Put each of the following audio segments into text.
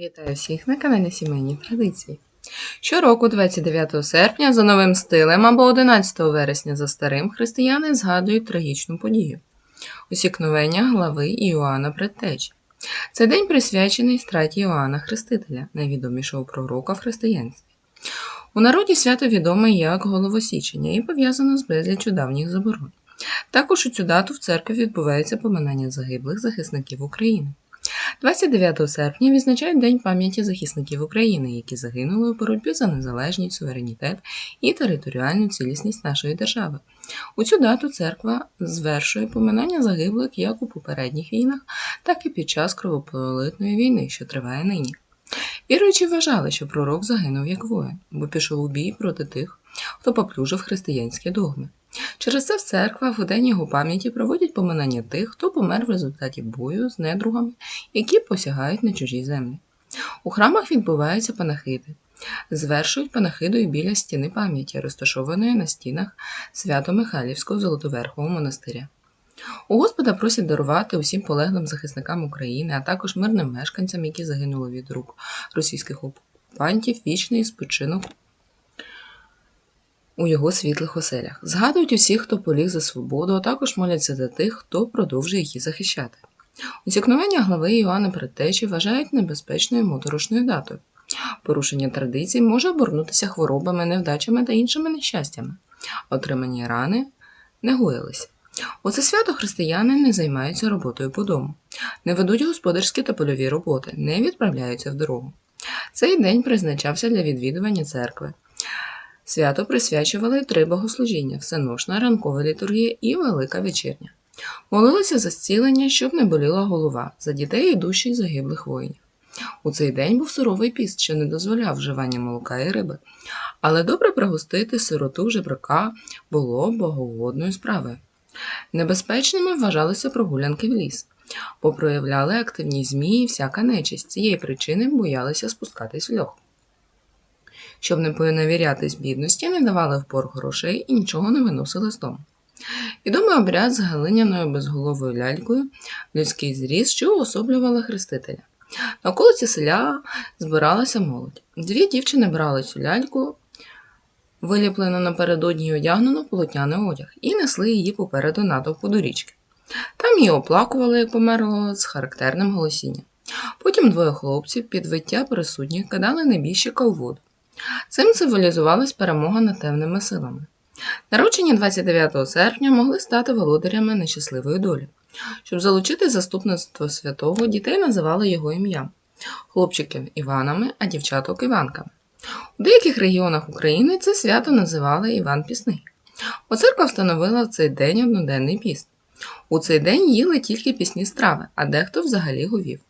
Вітаю всіх на каналі Сімейні Традиції. Щороку, 29 серпня, за новим стилем або 11 вересня за старим, християни згадують трагічну подію усікновення глави Іоанна Предтечі. Цей день присвячений страті Іоанна Хрестителя, найвідомішого пророка в християнстві. У народі свято відоме як головосічення і пов'язано з безліччю давніх заборон. Також у цю дату в церкві відбувається поминання загиблих захисників України. 29 серпня відзначають День пам'яті захисників України, які загинули у боротьбі за незалежність, суверенітет і територіальну цілісність нашої держави. У цю дату церква звершує поминання загиблих як у попередніх війнах, так і під час кровопролитної війни, що триває нині. Віруючі вважали, що пророк загинув як воїн, бо пішов у бій проти тих, хто поплюжив християнські догми. Через це в церквах у день його пам'яті проводять поминання тих, хто помер в результаті бою з недругами, які посягають на чужі землі. У храмах відбуваються панахиди. Звершують панахиду і біля стіни пам'яті, розташованої на стінах Свято-Михайлівського Золотоверхового монастиря. У Господа просять дарувати усім полеглим захисникам України, а також мирним мешканцям, які загинули від рук російських окупантів, вічний спочинок у його світлих оселях. Згадують усіх, хто поліг за свободу, а також моляться за тих, хто продовжує її захищати. Усікновення глави Іоанна Предтечі вважають небезпечною моторошною датою. Порушення традицій може обернутися хворобами, невдачами та іншими нещастями. Отримані рани не гоїлися. У це свято християни не займаються роботою по дому, не ведуть господарські та польові роботи, не відправляються в дорогу. Цей день призначався для відвідування церкви. Свято присвячували три богослужіння всеношна, ранкова літургія і велика вечірня. Молилися за зцілення, щоб не боліла голова, за дітей і душі загиблих воїнів. У цей день був суровий піст, що не дозволяв вживання молока і риби, але добре пригостити сироту жебрака було богоугодною справою. Небезпечними вважалися прогулянки в ліс, бо проявляли активні змії і всяка нечисть. Цієї причини боялися спускатись в льох. Щоб не поневірятись бідності, не давали в борг грошей і нічого не виносили з дому. Відомий обряд з галиняною безголовою лялькою, людський зріз, що уособлювала хрестителя. На околиці селя збиралася молодь. Дві дівчини брали цю ляльку, виліплену напередодні й одягнену полотняний одяг, і несли її попереду натовпу до річки. Там її оплакували, як померло, з характерним голосінням. Потім двоє хлопців під виття присутніх кидали небіжчика у воду. Цим символізувалась перемога над темними силами. Народжені 29 серпня могли стати володарями нещасливої долі. Щоб залучити заступництво святого, дітей називали його ім'ям хлопчиків Іванами, а дівчаток Іванками. У деяких регіонах України це свято називали Іван Пісний. Бо церква встановила в цей день одноденний піст. У цей день їли тільки пісні страви, а дехто взагалі говів.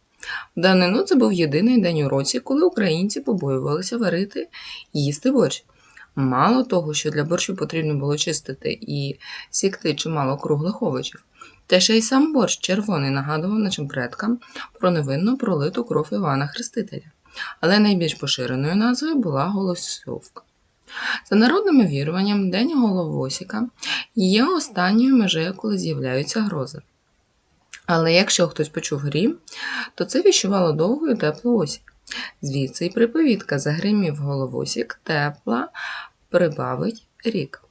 Данину це був єдиний день у році, коли українці побоювалися варити і їсти борщ. Мало того, що для борщу потрібно було чистити і сікти чимало круглих овочів, та ще й сам борщ червоний нагадував нашим предкам про невинно пролиту кров Івана Хрестителя. Але найбільш поширеною назвою була Голосовка. За народними віруванням, День Головосіка є останньою межею, коли з'являються грози. Але якщо хтось почув грім, то це віщувало довгу і теплу осінь. Звідси й приповідка загримів головосік, тепла прибавить рік.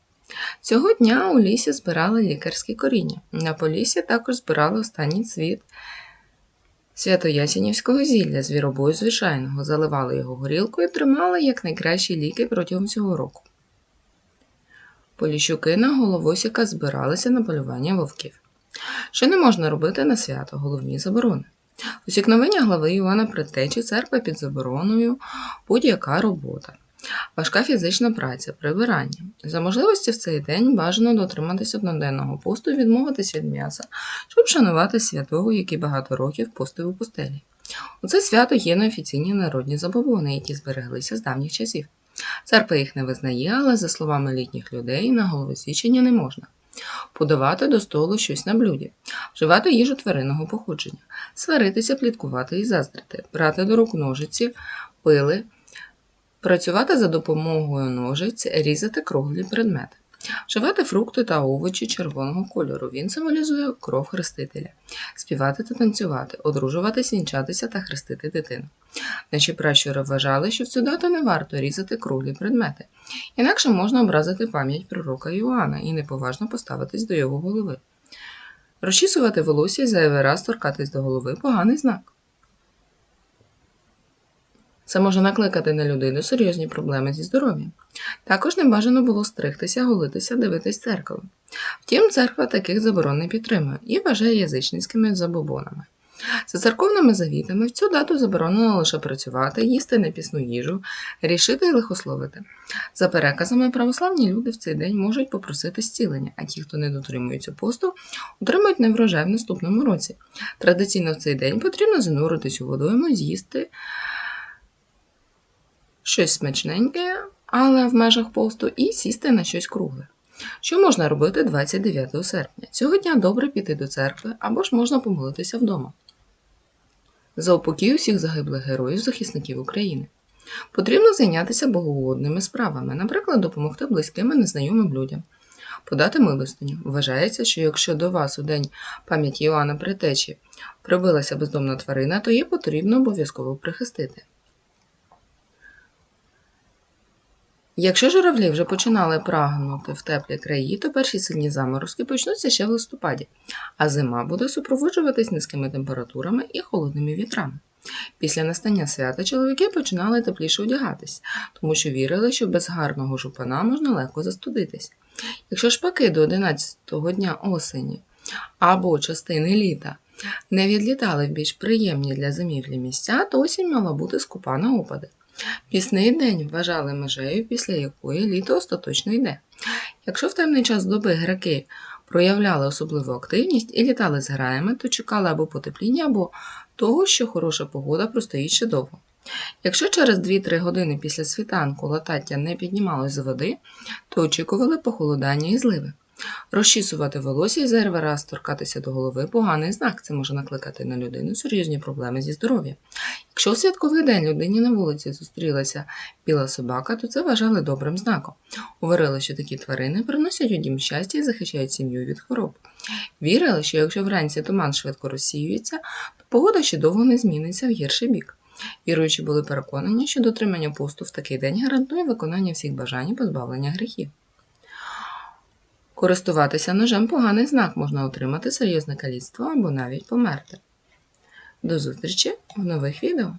Цього дня у лісі збирали лікарські коріння. На полісі також збирали останній цвіт святоясінівського зілля звіробою звичайного, заливали його горілкою і тримали як найкращі ліки протягом цього року. Поліщуки на головосіка збиралися на полювання вовків. Що не можна робити на свято головні заборони. Усікновення глави Івана Предтечі церква під забороною будь-яка робота, важка фізична праця, прибирання. За можливості в цей день бажано дотриматися одноденного посту і відмовитись від м'яса, щоб шанувати святого, який багато років постив у пустелі. У це свято є неофіційні народні забобони, які збереглися з давніх часів. Церква їх не визнає, але, за словами літніх людей, на головосічення не можна подавати до столу щось на блюді, вживати їжу тваринного походження, сваритися, пліткувати і заздрити, брати до рук ножиці, пили, працювати за допомогою ножиць, різати круглі предмети. Вживати фрукти та овочі червоного кольору. Він символізує кров хрестителя. Співати та танцювати, одружуватись, вінчатися та хрестити дитину. Наші пращури вважали, що в цю дату не варто різати круглі предмети. Інакше можна образити пам'ять пророка Іоанна і неповажно поставитись до його голови. Розчісувати волосся і зайвий раз торкатись до голови поганий знак. Це може накликати на людину серйозні проблеми зі здоров'ям. Також не бажано було стригтися, голитися, дивитись церкву. Втім, церква таких заборон не підтримує і вважає язичницькими забобонами. За церковними завітами в цю дату заборонено лише працювати, їсти непісну їжу, рішити і лихословити. За переказами, православні люди в цей день можуть попросити зцілення, а ті, хто не дотримується посту, отримують неврожай в наступному році. Традиційно в цей день потрібно зануритись у водойму, з'їсти щось смачненьке, але в межах посту, і сісти на щось кругле. Що можна робити 29 серпня? Цього дня добре піти до церкви або ж можна помолитися вдома. За упокій усіх загиблих героїв захисників України. Потрібно зайнятися богоугодними справами, наприклад, допомогти близьким і незнайомим людям, подати милостиню. Вважається, що якщо до вас у день пам'яті Іоанна Притечі прибилася бездомна тварина, то її потрібно обов'язково прихистити. Якщо журавлі вже починали прагнути в теплі краї, то перші сильні заморозки почнуться ще в листопаді, а зима буде супроводжуватись низькими температурами і холодними вітрами. Після настання свята чоловіки починали тепліше одягатись, тому що вірили, що без гарного жупана можна легко застудитись. Якщо шпаки до 11-го дня осені або частини літа не відлітали в більш приємні для зимівлі місця, то осінь мала бути скупа на опади. Пісний день вважали межею, після якої літо остаточно йде. Якщо в темний час доби граки проявляли особливу активність і літали з граями, то чекали або потепління, або того, що хороша погода простоїть ще довго. Якщо через 2-3 години після світанку латаття не піднімалось з води, то очікували похолодання і зливи. Розчісувати волосся і зайвий раз торкатися до голови поганий знак. Це може накликати на людину серйозні проблеми зі здоров'ям. Якщо в святковий день людині на вулиці зустрілася біла собака, то це вважали добрим знаком. Говорили, що такі тварини приносять у щастя і захищають сім'ю від хвороб. Вірили, що якщо вранці туман швидко розсіюється, то погода ще довго не зміниться в гірший бік. Віруючі були переконані, що дотримання посту в такий день гарантує виконання всіх бажань і позбавлення гріхів. Користуватися ножем поганий знак можна отримати серйозне каліцтво або навіть померти. До зустрічі в нових відео!